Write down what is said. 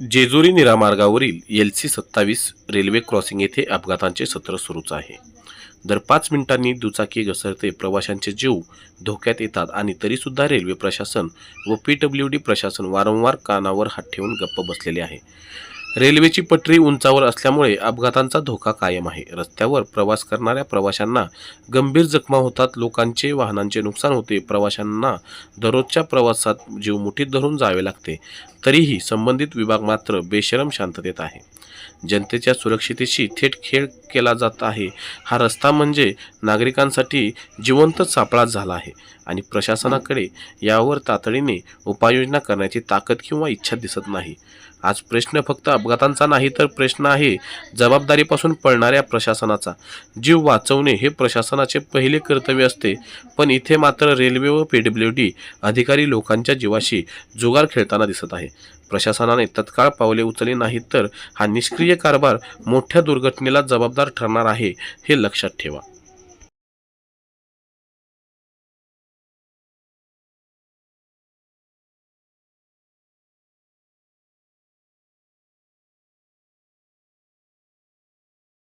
जेजुरी निरामार्गावरील L C सत्तावीस railway crossing येथे अपघातांचे सत्र सुरूच आहे. दर पाच मिनिटांनी दुचाकी घसरते प्रवाशांचे जीव धोक्यात येतात आणि तरीसुद्धा रेल्वे प्रशासन व पी डब्ल्यू डी प्रशासन वारंवार कानावर हात ठेवून गप्प बसलेले आहे. रेल्वेची पटरी उंचावर असल्यामुळे अपघातांचा धोका कायम आहे. रस्त्यावर प्रवास करणाऱ्या प्रवाशांना गंभीर जखमा होतात. लोकांचे वाहनांचे नुकसान होते. प्रवाशांना दररोजच्या प्रवासात जीव मुठीत धरून जावे लागते. तरीही संबंधित विभाग मात्र बेशरम शांततेत आहे. जनतेच्या सुरक्षितेशी थेट खेळ केला जात आहे. हा रस्ता म्हणजे नागरिकांसाठी जिवंत सापळा झाला आहे. आणि प्रशासनाकडे यावर तातडीने उपाययोजना करण्याची ताकद किंवा इच्छा दिसत नाही. आज प्रश्न फक्त अपघातांचा नाही तर प्रश्न आहे जबाबदारीपासून पळणाऱ्या प्रशासनाचा. जीव वाचवणे हे प्रशासनाचे पहिले कर्तव्य असते पण इथे मात्र रेल्वे व पी डब्ल्यू डी अधिकारी लोकांच्या जीवाशी जुगार खेळताना दिसत आहे. प्रशासनाने तत्काळ पावले उचलली नाहीत तर हा निष्क्रिय कारभार मोठ्या दुर्घटनेला जबाबदार ठरणार आहे हे लक्षात ठेवा.